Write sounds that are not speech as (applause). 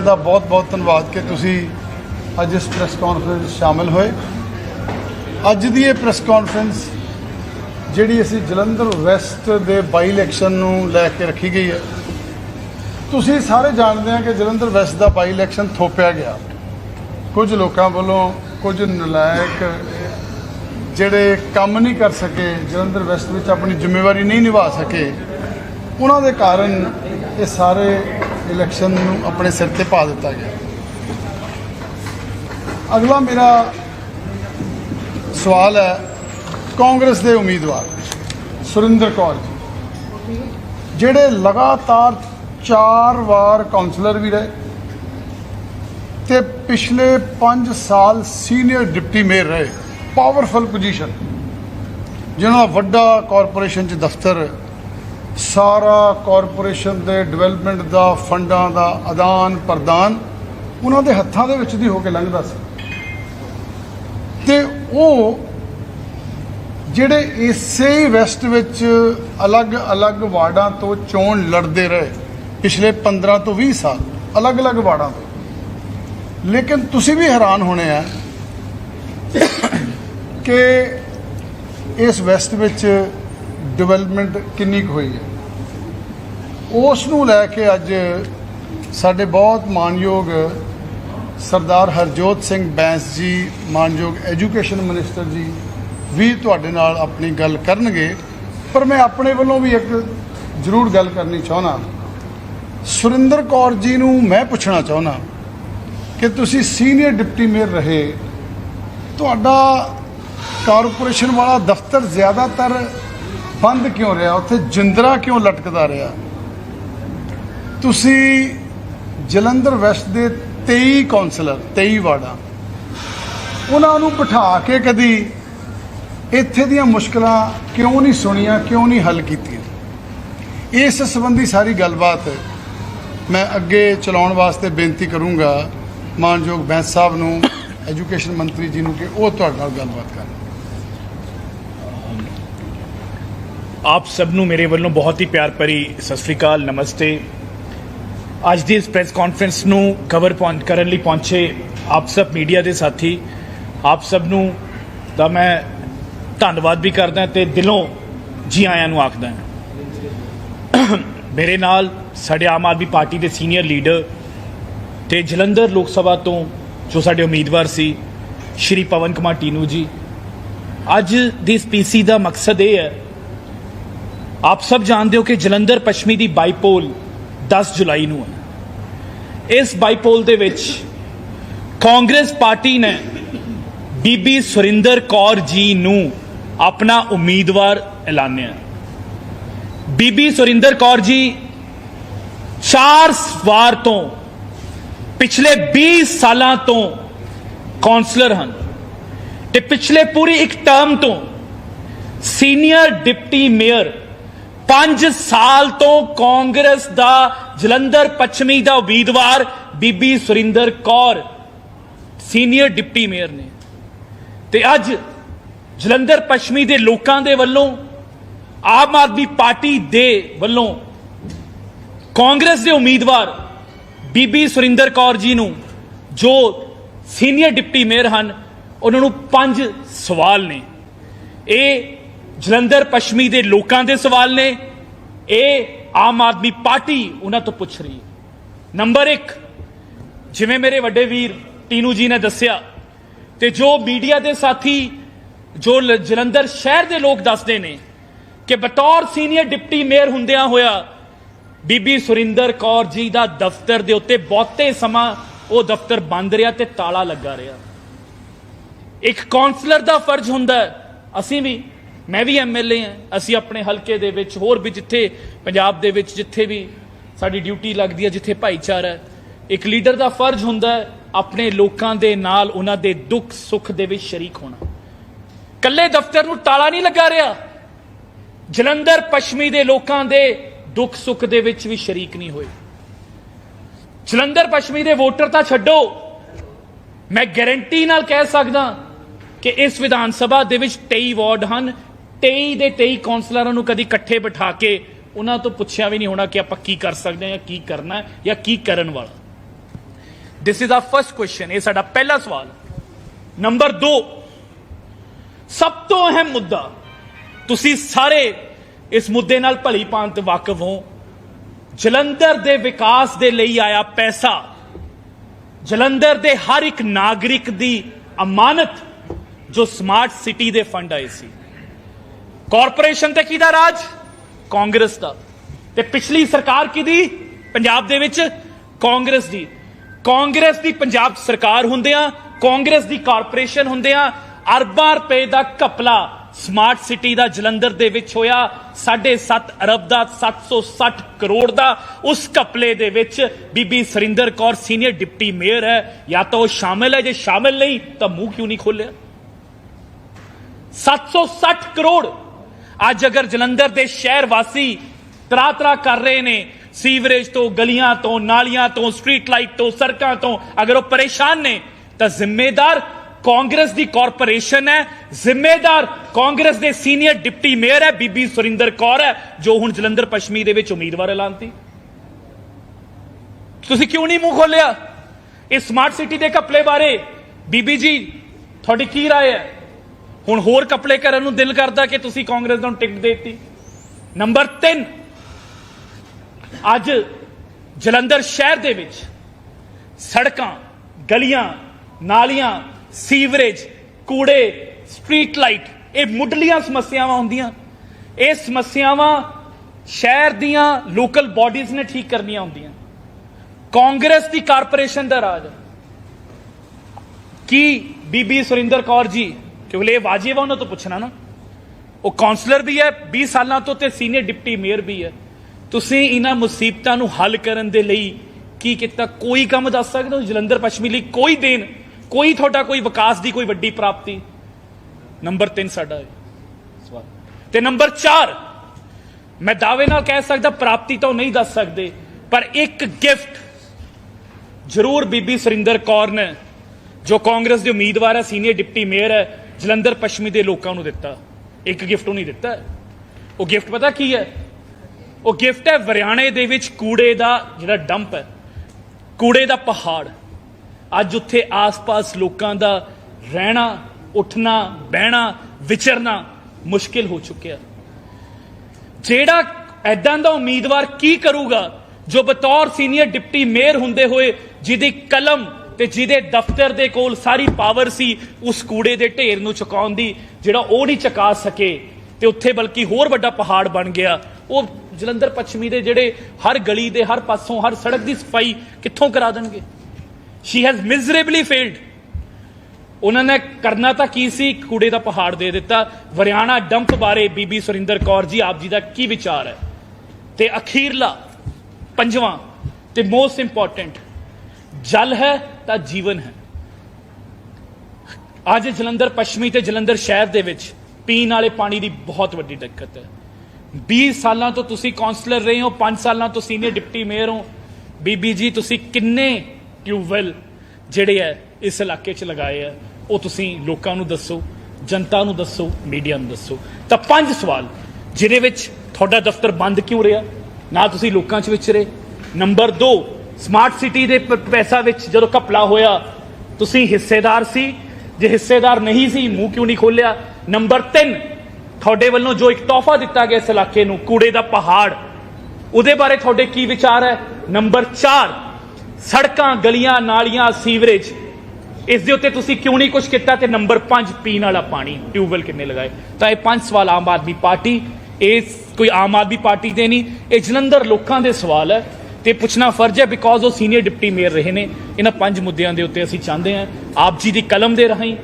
ਦਾ ਬਹੁਤ ਬਹੁਤ ਧੰਨਵਾਦ ਕਿ ਤੁਸੀਂ ਅੱਜ ਇਸ ਪ੍ਰੈਸ ਕਾਨਫਰੰਸ ਸ਼ਾਮਿਲ ਹੋਏ। ਅੱਜ ਦੀ ਇਹ ਪ੍ਰੈਸ ਕਾਨਫਰੰਸ ਜਿਹੜੀ ਅਸੀਂ ਜਲੰਧਰ ਵੈਸਟ ਦੇ ਬਾਈ ਇਲੈਕਸ਼ਨ ਨੂੰ ਲੈ ਕੇ ਰੱਖੀ ਗਈ ਹੈ। ਤੁਸੀਂ ਸਾਰੇ ਜਾਣਦੇ ਆ ਕਿ ਜਲੰਧਰ ਵੈਸਟ ਦਾ ਬਾਈ ਇਲੈਕਸ਼ਨ ਥੋਪਿਆ ਗਿਆ। ਕੁਝ ਲੋਕਾਂ ਵੱਲੋਂ ਕੁਝ ਨਲਾਇਕ ਜਿਹੜੇ ਕੰਮ ਨਹੀਂ ਕਰ ਸਕੇ, ਜਲੰਧਰ ਵੈਸਟ ਵਿੱਚ ਆਪਣੀ ਜ਼ਿੰਮੇਵਾਰੀ ਨਹੀਂ ਨਿਭਾ ਸਕੇ, ਉਹਨਾਂ ਦੇ ਕਾਰਨ ਇਹ ਸਾਰੇ ਇਲੈਕਸ਼ਨ ਨੂੰ ਆਪਣੇ ਸਿਰ ਤੇ ਪਾ ਦਿੱਤਾ ਗਿਆ। ਅਗਲਾ ਮੇਰਾ ਸਵਾਲ ਹੈ ਕਾਂਗਰਸ ਦੇ ਉਮੀਦਵਾਰ ਸੁਰਿੰਦਰ ਕੌਰ ਜੀ। ਜਿਹੜੇ ਲਗਾਤਾਰ 4 ਵਾਰ ਕਾਉਂਸਲਰ ਵੀ ਰਹੇ ਤੇ ਪਿਛਲੇ 5 ਸਾਲ ਸੀਨੀਅਰ ਡਿਪਟੀ ਮੇਅਰ ਰਹੇ ਪਾਵਰਫੁਲ ਪੋਜੀਸ਼ਨ ਜਿਹਨਾਂ ਦਾ ਵੱਡਾ ਕਾਰਪੋਰੇਸ਼ਨ 'ਚ ਦਫ਼ਤਰ ਸਾਰਾ ਕਾਰਪੋਰੇਸ਼ਨ ਦੇ ਡਿਵੈਲਪਮੈਂਟ ਦਾ, ਫੰਡਾਂ ਦਾ ਆਦਾਨ ਪ੍ਰਦਾਨ ਉਹਨਾਂ ਦੇ ਹੱਥਾਂ ਦੇ ਵਿੱਚ ਦੀ ਹੋ ਕੇ ਲੰਘਦਾ ਸੀ। ਤੇ ਉਹ ਜਿਹੜੇ ਇਸੇ ਵੈਸਟ ਵਿੱਚ ਅਲੱਗ-ਅਲੱਗ ਵਾਰਡਾਂ ਤੋਂ ਚੋਣ ਲੜਦੇ ਰਹੇ ਪਿਛਲੇ 15 ਤੋਂ 20 ਸਾਲ ਅਲੱਗ-ਅਲੱਗ ਵਾਰਡਾਂ ਤੋਂ। ਲੇਕਿਨ ਤੁਸੀਂ ਵੀ ਹੈਰਾਨ ਹੋਣੇ ਆ ਕਿ ਇਸ ਵੈਸਟ ਵਿੱਚ ਡਿਵੈਲਪਮੈਂਟ ਕਿੰਨੀ ਕੁ ਹੋਈ ਹੈ। ਉਸ ਨੂੰ ਲੈ ਕੇ ਅੱਜ ਸਾਡੇ ਬਹੁਤ ਮਾਨਯੋਗ ਸਰਦਾਰ ਹਰਜੋਤ ਸਿੰਘ ਬੈਂਸ ਜੀ, ਮਾਨਯੋਗ ਐਜੂਕੇਸ਼ਨ ਮਿਨਿਸਟਰ ਜੀ ਵੀ ਤੁਹਾਡੇ ਨਾਲ ਆਪਣੀ ਗੱਲ ਕਰਨਗੇ। ਪਰ ਮੈਂ ਆਪਣੇ ਵੱਲੋਂ ਵੀ ਇੱਕ ਜ਼ਰੂਰ ਗੱਲ ਕਰਨੀ ਚਾਹੁੰਦਾ। ਸੁਰਿੰਦਰ ਕੌਰ ਜੀ ਨੂੰ ਮੈਂ ਪੁੱਛਣਾ ਚਾਹੁੰਦਾ ਕਿ ਤੁਸੀਂ ਸੀਨੀਅਰ ਡਿਪਟੀ ਮੇਅਰ ਰਹੇ। ਤੁਹਾਡਾ ਕਾਰਪੋਰੇਸ਼ਨ ਵਾਲਾ ਦਫ਼ਤਰ ਜ਼ਿਆਦਾਤਰ ਬੰਦ ਕਿਉਂ ਰਿਹਾ? ਉੱਥੇ ਜਿੰਦਰਾ ਕਿਉਂ ਲਟਕਦਾ ਰਿਹਾ? ਤੁਸੀਂ ਜਲੰਧਰ ਵੈਸਟ ਦੇ 23 ਕਾਉਂਸਲਰ 23 ਵਾਰਡਾਂ, ਉਹਨਾਂ ਨੂੰ ਬਿਠਾ ਕੇ ਕਦੀ ਇੱਥੇ ਦੀਆਂ ਮੁਸ਼ਕਲਾਂ ਕਿਉਂ ਨਹੀਂ ਸੁਣੀਆਂ, ਕਿਉਂ ਨਹੀਂ ਹੱਲ ਕੀਤੀਆਂ? ਇਸ ਸੰਬੰਧੀ ਸਾਰੀ ਗੱਲਬਾਤ ਮੈਂ ਅੱਗੇ ਚਲਾਉਣ ਵਾਸਤੇ ਬੇਨਤੀ ਕਰੂੰਗਾ, ਮਾਨਯੋਗ ਬੈਂਸ ਸਾਹਿਬ ਨੂੰ, ਐਜੂਕੇਸ਼ਨ ਮੰਤਰੀ ਜੀ ਨੂੰ ਕਿ ਉਹ ਤੁਹਾਡੇ ਨਾਲ ਗੱਲਬਾਤ ਕਰਨ। ਆਪ ਸਭ ਨੂੰ ਮੇਰੇ ਵੱਲੋਂ ਬਹੁਤ ਹੀ ਪਿਆਰ ਭਰੀ ਸਤਿ ਸ੍ਰੀ ਅਕਾਲ, ਨਮਸਤੇ। ਅੱਜ ਦੀ ਇਸ ਪ੍ਰੈਸ ਕਾਨਫਰੰਸ ਨੂੰ ਕਵਰ ਪਹੁੰਚ ਕਰਨ ਲਈ ਪਹੁੰਚੇ ਆਪ ਸਭ ਮੀਡੀਆ ਦੇ ਸਾਥੀ, ਆਪ ਸਭ ਨੂੰ ਤਾਂ ਮੈਂ ਧੰਨਵਾਦ ਵੀ ਕਰਦਾ ਤੇ ਦਿਲੋਂ ਜੀ ਆਇਆਂ ਨੂੰ ਆਖਦਾ (coughs) ਮੇਰੇ ਨਾਲ ਸਾਡੇ ਆਮ ਆਦਮੀ ਪਾਰਟੀ ਦੇ ਸੀਨੀਅਰ ਲੀਡਰ ਤੇ ਜਲੰਧਰ ਲੋਕ ਸਭਾ ਤੋਂ ਜੋ ਸਾਡੇ ਉਮੀਦਵਾਰ ਸੀ, ਸ਼੍ਰੀ ਪਵਨ ਕੁਮਾਰ ਟੀਨੂ ਜੀ। ਅੱਜ ਦੀ ਇਸ ਪੀਸੀ ਦਾ ਮਕਸਦ ਇਹ ਹੈ, ਆਪ ਸਭ ਜਾਣਦੇ ਹੋ ਕਿ ਜਲੰਧਰ ਪੱਛਮੀ ਦੀ ਬਾਈਪੋਲ 10 ਜੁਲਾਈ ਨੂੰ ਹੈ ਇਸ ਬਾਈਪੋਲ ਦੇ ਵਿੱਚ ਕਾਂਗਰਸ ਪਾਰਟੀ ਨੇ ਬੀਬੀ ਸੁਰਿੰਦਰ ਕੌਰ ਜੀ ਨੂੰ ਆਪਣਾ ਉਮੀਦਵਾਰ ਐਲਾਨਿਆ। ਬੀਬੀ ਸੁਰਿੰਦਰ ਕੌਰ ਜੀ ਚਾਰ ਵਾਰ ਤੋਂ ਪਿਛਲੇ 20 ਸਾਲਾਂ ਤੋਂ ਕਾਉਂਸਲਰ ਹਨ ਤੇ ਪਿਛਲੇ ਪੂਰੀ ਇੱਕ ਟਰਮ ਤੋਂ ਸੀਨੀਅਰ ਡਿਪਟੀ ਮੇਅਰ 5 ਸਾਲ ਤੋਂ ਕਾਂਗਰਸ ਦਾ ਜਲੰਧਰ ਪੱਛਮੀ ਦਾ ਉਮੀਦਵਾਰ ਬੀਬੀ Surinder Kaur, senior deputy mayor ਨੇ। ਤੇ ਅੱਜ ਜਲੰਧਰ ਪੱਛਮੀ ਦੇ ਲੋਕਾਂ ਦੇ ਵੱਲੋਂ, ਆਮ ਆਦਮੀ ਪਾਰਟੀ ਦੇ ਵੱਲੋਂ ਕਾਂਗਰਸ ਦੇ ਉਮੀਦਵਾਰ ਬੀਬੀ ਸੁਰਿੰਦਰ ਕੌਰ ਜੀ ਨੂੰ ਜੋ ਸੀਨੀਅਰ ਡਿਪਟੀ ਮੇਅਰ ਹਨ, ਉਹਨਾਂ ਨੂੰ ਪੰਜ ਸਵਾਲ ਨੇ। ਇਹ ਜਲੰਧਰ ਪੱਛਮੀ ਦੇ ਲੋਕਾਂ ਦੇ ਸਵਾਲ ਨੇ। ਇਹ ਆਮ ਆਦਮੀ ਪਾਰਟੀ ਉਹਨਾਂ ਤੋਂ ਪੁੱਛ ਰਹੀ ਹੈ। ਨੰਬਰ 1 ਜਿਵੇਂ ਮੇਰੇ ਵੱਡੇ ਵੀਰ ਟੀਨੂ ਜੀ ਨੇ ਦੱਸਿਆ ਤੇ ਜੋ ਮੀਡੀਆ ਦੇ ਸਾਥੀ, ਜੋ ਜਲੰਧਰ ਸ਼ਹਿਰ ਦੇ ਲੋਕ ਦੱਸਦੇ ਨੇ ਕਿ ਬਤੌਰ ਸੀਨੀਅਰ ਡਿਪਟੀ ਮੇਅਰ ਹੁੰਦਿਆਂ ਹੋਇਆ ਬੀਬੀ ਸੁਰਿੰਦਰ ਕੌਰ ਜੀ ਦਾ ਦਫ਼ਤਰ ਦੇ ਉੱਤੇ ਬਹੁਤੇ ਸਮਾਂ ਉਹ ਦਫ਼ਤਰ ਬੰਦ ਰਿਹਾ ਤੇ ਤਾਲਾ ਲੱਗਾ ਰਿਹਾ। ਇੱਕ ਕਾਉਂਸਲਰ ਦਾ ਫਰਜ਼ ਹੁੰਦਾ, ਅਸੀਂ ਵੀ ਮੈਂ ਵੀ ਐਮਐਲਏ ਹਾਂ। ਅਸੀਂ ਆਪਣੇ ਹਲਕੇ ਦੇ ਵਿੱਚ ਹੋਰ ਵੀ ਜਿੱਥੇ ਪੰਜਾਬ ਦੇ ਵਿੱਚ ਜਿੱਥੇ ਵੀ ਸਾਡੀ ਡਿਊਟੀ ਲੱਗਦੀ ਹੈ, ਜਿੱਥੇ ਭਾਈਚਾਰਾ ਹੈ, ਇੱਕ ਲੀਡਰ ਦਾ ਫਰਜ਼ ਹੁੰਦਾ ਹੈ ਆਪਣੇ ਲੋਕਾਂ ਦੇ ਨਾਲ ਉਹਨਾਂ ਦੇ ਦੁੱਖ ਸੁੱਖ ਦੇ ਵਿੱਚ ਸ਼ਰੀਕ ਹੋਣਾ। ਕੱਲੇ ਦਫ਼ਤਰ ਨੂੰ ਤਾਲਾ ਨਹੀਂ ਲੱਗਾ ਰਿਹਾ। ਜਲੰਧਰ, ਪੱਛਮੀ ਦੇ ਲੋਕਾਂ ਦੇ ਦੁੱਖ ਸੁੱਖ ਦੇ ਵਿੱਚ ਵੀ ਸ਼ਰੀਕ ਨਹੀਂ ਹੋਏ। ਜਲੰਧਰ, ਪੱਛਮੀ ਦੇ ਵੋਟਰ ਤਾਂ ਛੱਡੋ। ਮੈਂ ਗਾਰੰਟੀ ਨਾਲ ਕਹਿ ਸਕਦਾ ਕਿ ਇਸ ਵਿਧਾਨ ਸਭਾ ਦੇ ਵਿੱਚ 23 ਵਾਰਡ ਹਨ। 23 ਦੇ 23 ਕਾਉਂਸਲਰਾਂ ਨੂੰ ਕਦੀ ਇਕੱਠੇ ਬਿਠਾ ਕੇ ਉਹਨਾਂ ਤੋਂ ਪੁੱਛਿਆ ਵੀ ਨਹੀਂ ਹੋਣਾ ਕਿ ਆਪਾਂ ਕੀ ਕਰ ਸਕਦੇ ਹਾਂ ਜਾਂ ਕੀ ਕਰਨਾ ਹੈ ਜਾਂ ਕੀ ਕਰਨ ਵਾਲਾ। This is a first question ਇਹ ਸਾਡਾ ਪਹਿਲਾ ਸਵਾਲ। ਨੰਬਰ 2 ਸਭ ਤੋਂ ਅਹਿਮ ਮੁੱਦਾ, ਤੁਸੀਂ ਸਾਰੇ ਇਸ ਮੁੱਦੇ ਨਾਲ ਭਲੀ ਭਾਂਤ ਵਾਕਿਫ ਹੋ। ਜਲੰਧਰ ਦੇ ਵਿਕਾਸ ਦੇ ਲਈ ਆਇਆ ਪੈਸਾ, ਜਲੰਧਰ ਦੇ ਹਰ ਇੱਕ ਨਾਗਰਿਕ ਦੀ ਅਮਾਨਤ ਜੋ ਸਮਾਰਟ ਸਿਟੀ ਦੇ ਫੰਡ ਆਏ ਸੀ। ਕਾਰਪੋਰੇਸ਼ਨ ਤੇ ਕਿਹਦਾ ਰਾਜ? ਕਾਂਗਰਸ ਦਾ। ਤੇ ਪਿਛਲੀ ਸਰਕਾਰ ਕਿਹਦੀ? ਪੰਜਾਬ ਦੇ ਵਿੱਚ ਕਾਂਗਰਸ ਦੀ। ਕਾਂਗਰਸ ਦੀ ਪੰਜਾਬ ਸਰਕਾਰ ਹੁੰਦਿਆਂ ਕਾਂਗਰਸ ਦੀ ਕਾਰਪੋਰੇਸ਼ਨ ਹੁੰਦਿਆਂ ਅਰਬਾਂ ਰੁਪਏ ਦਾ ਘਪਲਾ ਸਮਾਰਟ ਸਿਟੀ ਦਾ ਜਲੰਧਰ ਦੇ ਵਿੱਚ ਹੋਇਆ 7.5 ਅਰਬ ਦਾ 760 ਕਰੋੜ ਦਾ। ਉਸ ਘਪਲੇ ਦੇ ਵਿੱਚ ਬੀਬੀ Surinder Kaur senior deputy mayor ਹੈ। ਜਾਂ ਤਾਂ ਉਹ ਸ਼ਾਮਿਲ ਹੈ, ਜੇ ਸ਼ਾਮਿਲ ਨਹੀਂ ਤਾਂ ਮੂੰਹ ਕਿਉਂ ਨਹੀਂ ਖੋਲਿਆ 760 ਕਰੋੜ ਅੱਜ ਅਗਰ ਜਲੰਧਰ ਦੇ ਸ਼ਹਿਰ ਵਾਸੀ ਤਰਾ ਤਰਾ ਕਰ ਰਹੇ ਨੇ ਸੀਵਰੇਜ ਤੋਂ ਗਲੀਆਂ ਤੋਂ ਨਾਲੀਆਂ ਤੋਂ ਸਟਰੀਟ ਲਾਈਟ ਤੋਂ ਸੜਕਾਂ ਤੋਂ ਅਗਰ ਉਹ ਪਰੇਸ਼ਾਨ ਨੇ ਤਾਂ ਜ਼ਿੰਮੇਦਾਰ ਕਾਂਗਰਸ ਦੀ ਕਾਰਪੋਰੇਸ਼ਨ ਹੈ ਜ਼ਿੰਮੇਦਾਰ ਕਾਂਗਰਸ ਦੇ ਸੀਨੀਅਰ ਡਿਪਟੀ ਮੇਅਰ ਹੈ ਬੀਬੀ ਸੁਰਿੰਦਰ ਕੌਰ ਹੈ ਜੋ ਹੁਣ ਜਲੰਧਰ ਪੱਛਮੀ ਦੇ ਵਿੱਚ ਉਮੀਦਵਾਰ ਐਲਾਨਤੀ ਤੁਸੀਂ ਕਿਉਂ ਨਹੀਂ ਮੂੰਹ ਖੋਲਿਆ ਇਸ ਸਮਾਰਟ ਸਿਟੀ ਦੇ ਘਪਲੇ ਬਾਰੇ ਬੀਬੀ ਜੀ ਤੁਹਾਡੀ ਕੀ رائے ਹੈ ਹੁਣ ਹੋਰ ਕਪੜੇ ਕਰਨ ਨੂੰ ਦਿਲ ਕਰਦਾ ਕਿ ਤੁਸੀਂ ਕਾਂਗਰਸ ਨੂੰ ਟਿਕਟ ਦੇ ਦਿੱਤੀ। ਨੰਬਰ 3 ਅੱਜ ਜਲੰਧਰ ਸ਼ਹਿਰ ਦੇ ਵਿੱਚ ਸੜਕਾਂ, ਗਲੀਆਂ, ਨਾਲੀਆਂ, ਸੀਵਰੇਜ, ਕੂੜੇ, ਸਟਰੀਟ ਲਾਈਟ, ਇਹ ਮੁੱਢਲੀਆਂ ਸਮੱਸਿਆਵਾਂ ਹੁੰਦੀਆਂ। ਇਹ ਸਮੱਸਿਆਵਾਂ ਸ਼ਹਿਰ ਦੀਆਂ ਲੋਕਲ ਬਾਡੀਜ਼ ਨੇ ਠੀਕ ਕਰਨੀਆਂ ਹੁੰਦੀਆਂ। ਕਾਂਗਰਸ ਦੀ ਕਾਰਪੋਰੇਸ਼ਨ ਦਾ ਰਾਜ ਕੀ ਬੀਬੀ ਸੁਰਿੰਦਰ ਕੌਰ ਜੀ ਕਿਉਂਕਿ ਇਹ ਵਾਜਿਬ ਹੈ ਉਹਨਾਂ ਤੋਂ ਪੁੱਛਣਾ ਨਾ ਉਹ ਕਾਉਂਸਲਰ ਵੀ ਹੈ 20 ਸਾਲਾਂ ਤੋਂ ਤੇ ਸੀਨੀਅਰ ਡਿਪਟੀ ਮੇਅਰ ਵੀ ਹੈ ਤੁਸੀਂ ਇਹਨਾਂ ਮੁਸੀਬਤਾਂ ਨੂੰ ਹੱਲ ਕਰਨ ਦੇ ਲਈ ਕੀ ਕੀਤਾ ਕੋਈ ਕੰਮ ਦੱਸ ਸਕਦੇ ਹੋ ਜਲੰਧਰ ਪੱਛਮੀ ਲਈ ਕੋਈ ਦੇਣ ਕੋਈ ਤੁਹਾਡਾ ਕੋਈ ਵਿਕਾਸ ਦੀ ਕੋਈ ਵੱਡੀ ਪ੍ਰਾਪਤੀ ਨੰਬਰ 3 ਸਾਡਾ ਹੈ ਸਵਾਲ ਤੇ ਨੰਬਰ 4 ਮੈਂ ਦਾਅਵੇ ਨਾਲ ਕਹਿ ਸਕਦਾ ਪ੍ਰਾਪਤੀ ਤਾਂ ਨਹੀਂ ਦੱਸ ਸਕਦੇ ਪਰ ਇੱਕ ਗਿਫਟ ਜ਼ਰੂਰ ਬੀਬੀ ਸੁਰਿੰਦਰ ਕੌਰ ਨੇ ਜੋ ਕਾਂਗਰਸ ਦੇ ਉਮੀਦਵਾਰ ਹੈ ਸੀਨੀਅਰ ਡਿਪਟੀ ਮੇਅਰ ਹੈ ਜਲੰਧਰ ਪੱਛਮੀ ਦੇ ਲੋਕਾਂ ਨੂੰ ਦਿੱਤਾ। ਇੱਕ ਗਿਫਟ ਉਹ ਨਹੀਂ ਦਿੱਤਾ। ਉਹ ਗਿਫਟ ਪਤਾ ਕੀ ਹੈ? ਉਹ ਗਿਫਟ ਹੈ ਹਰਿਆਣੇ ਦੇ ਵਿੱਚ ਕੂੜੇ ਦਾ ਜਿਹੜਾ ਡੰਪ ਹੈ। ਕੂੜੇ ਦਾ ਪਹਾੜ। ਅੱਜ ਉੱਥੇ ਆਸ-ਪਾਸ ਲੋਕਾਂ ਦਾ ਰਹਿਣਾ, ਉੱਠਣਾ, ਬਹਿਣਾ, ਵਿਚਰਨਾ ਮੁਸ਼ਕਿਲ ਹੋ ਚੁੱਕਿਆ। ਜਿਹੜਾ ਐਦਾਂ ਦਾ ਉਮੀਦਵਾਰ ਕੀ ਕਰੂਗਾ? ਜੋ ਬਤੌਰ ਸੀਨੀਅਰ ਡਿਪਟੀ ਮੇਅਰ ਹੁੰਦੇ ਹੋਏ, ਜਿਹਦੀ ਕਲਮ ਤੇ ਜਿਹਦੇ ਦਫ਼ਤਰ ਦੇ ਕੋਲ ਸਾਰੀ ਪਾਵਰ ਸੀ, ਉਸ ਕੂੜੇ ਦੇ ਢੇਰ ਨੂੰ ਚੁਕਾਉਣ ਦੀ, ਜਿਹੜਾ ਉਹ ਨਹੀਂ ਚੁਕਾ ਸਕੇ, ਤੇ ਉੱਥੇ ਬਲਕਿ ਹੋਰ ਵੱਡਾ ਪਹਾੜ ਬਣ ਗਿਆ। ਉਹ ਜਲੰਧਰ ਪੱਛਮੀ ਦੇ ਜਿਹੜੇ ਹਰ ਗਲੀ ਦੇ ਹਰ ਪਾਸੋਂ ਹਰ ਸੜਕ ਦੀ ਸਫ਼ਾਈ ਕਿੱਥੋਂ ਕਰਾ ਦੇਣਗੇ? ਸ਼ੀ ਹੈਜ਼ ਮਿਜ਼ਰੇਬਲੀ ਫੇਲਡ ਉਹਨਾਂ ਨੇ ਕਰਨਾ ਤਾਂ ਕੀ ਸੀ? ਕੂੜੇ ਦਾ ਪਹਾੜ ਦੇ ਦਿੱਤਾ। ਵਰਿਆਣਾ ਡੰਪ ਬਾਰੇ ਬੀਬੀ ਸੁਰਿੰਦਰ ਕੌਰ ਜੀ, ਆਪ ਜੀ ਦਾ ਕੀ ਵਿਚਾਰ ਹੈ? ਤੇ ਅਖੀਰਲਾ, ਪੰਜਵਾਂ, ਤੇ ਮੋਸਟ ਇੰਪੋਰਟੈਂਟ ਜਲ ਹੈ ਤਾਂ ਜੀਵਨ ਹੈ। ਅੱਜ ਜਲੰਧਰ ਪੱਛਮੀ ਤੇ ਜਲੰਧਰ ਸ਼ਹਿਰ ਦੇ ਵਿੱਚ ਪੀਣ ਵਾਲੇ ਪਾਣੀ ਦੀ ਬਹੁਤ ਵੱਡੀ ਦਿੱਕਤ ਹੈ। 20 ਸਾਲਾਂ ਤੋਂ ਤੁਸੀਂ ਕਾਉਂਸਲਰ ਰਹੇ ਹੋ 5 ਸਾਲਾਂ ਤੋਂ ਸੀਨੀਅਰ ਡਿਪਟੀ ਮੇਅਰ ਹੋ। ਬੀਬੀ ਜੀ, ਤੁਸੀਂ ਕਿੰਨੇ ਟਿਊਬਵੈਲ ਜਿਹੜੇ ਹੈ ਇਸ ਇਲਾਕੇ 'ਚ ਲਗਾਏ ਆ ਉਹ ਤੁਸੀਂ ਲੋਕਾਂ ਨੂੰ ਦੱਸੋ, ਜਨਤਾ ਨੂੰ ਦੱਸੋ, ਮੀਡੀਆ ਨੂੰ ਦੱਸੋ। ਤਾਂ ਪੰਜ ਸਵਾਲ, ਜਿਹਦੇ ਵਿੱਚ ਤੁਹਾਡਾ ਦਫ਼ਤਰ ਬੰਦ ਕਿਉਂ ਰਿਹਾ? ਨਾ ਤੁਸੀਂ ਲੋਕਾਂ 'ਚ ਵਿਚਰੇ ਨੰਬਰ 2 ਸਮਾਰਟ ਸਿਟੀ ਦੇ ਪੈਸਾ ਵਿੱਚ ਜਦੋਂ ਘਪਲਾ ਹੋਇਆ, ਤੁਸੀਂ ਹਿੱਸੇਦਾਰ ਸੀ। ਜੇ ਹਿੱਸੇਦਾਰ ਨਹੀਂ ਸੀ, ਮੂੰਹ ਕਿਉਂ ਨਹੀਂ ਖੋਲਿਆ ਨੰਬਰ 3 ਤੁਹਾਡੇ ਵੱਲੋਂ ਜੋ ਇੱਕ ਤੋਹਫਾ ਦਿੱਤਾ ਗਿਆ ਇਸ ਇਲਾਕੇ ਨੂੰ, ਕੂੜੇ ਦਾ ਪਹਾੜ। ਉਹਦੇ ਬਾਰੇ ਤੁਹਾਡੇ ਕੀ ਵਿਚਾਰ ਹੈ? ਨੰਬਰ 4 ਸੜਕਾਂ, ਗਲੀਆਂ, ਨਾਲੀਆਂ, ਸੀਵਰੇਜ। ਇਸ ਦੇ ਉੱਤੇ ਤੁਸੀਂ ਕਿਉਂ ਨਹੀਂ ਕੁਝ ਕੀਤਾ? ਤੇ ਨੰਬਰ 5 ਪੀਣ ਵਾਲਾ ਪਾਣੀ। ਟਿਊਬਵੈਲ ਕਿੰਨੇ ਲਗਾਏ? ਤਾਂ ਇਹ ਪੰਜ ਸਵਾਲ ਆਮ ਆਦਮੀ ਪਾਰਟੀ, ਇਹ ਕੋਈ ਆਮ ਆਦਮੀ ਪਾਰਟੀ ਦੇ ਨਹੀਂ। ਇਹ ਜਲੰਧਰ ਲੋਕਾਂ ਦੇ ਸਵਾਲ ਹੈ। ਤੇ ਪੁੱਛਣਾ ਫਰਜ਼ ਹੈ ਬਿਕੋਜ਼ ਉਹ ਸੀਨੀਅਰ ਡਿਪਟੀ ਮੇਅਰ ਰਹੇ ਨੇ, ਇਹਨਾਂ ਪੰਜ ਮੁੱਦਿਆਂ ਦੇ ਉੱਤੇ ਅਸੀਂ ਚਾਹੁੰਦੇ ਹਾਂ, ਆਪ ਜੀ ਦੀ ਕਲਮ ਦੇ ਰਾਹੀਂ।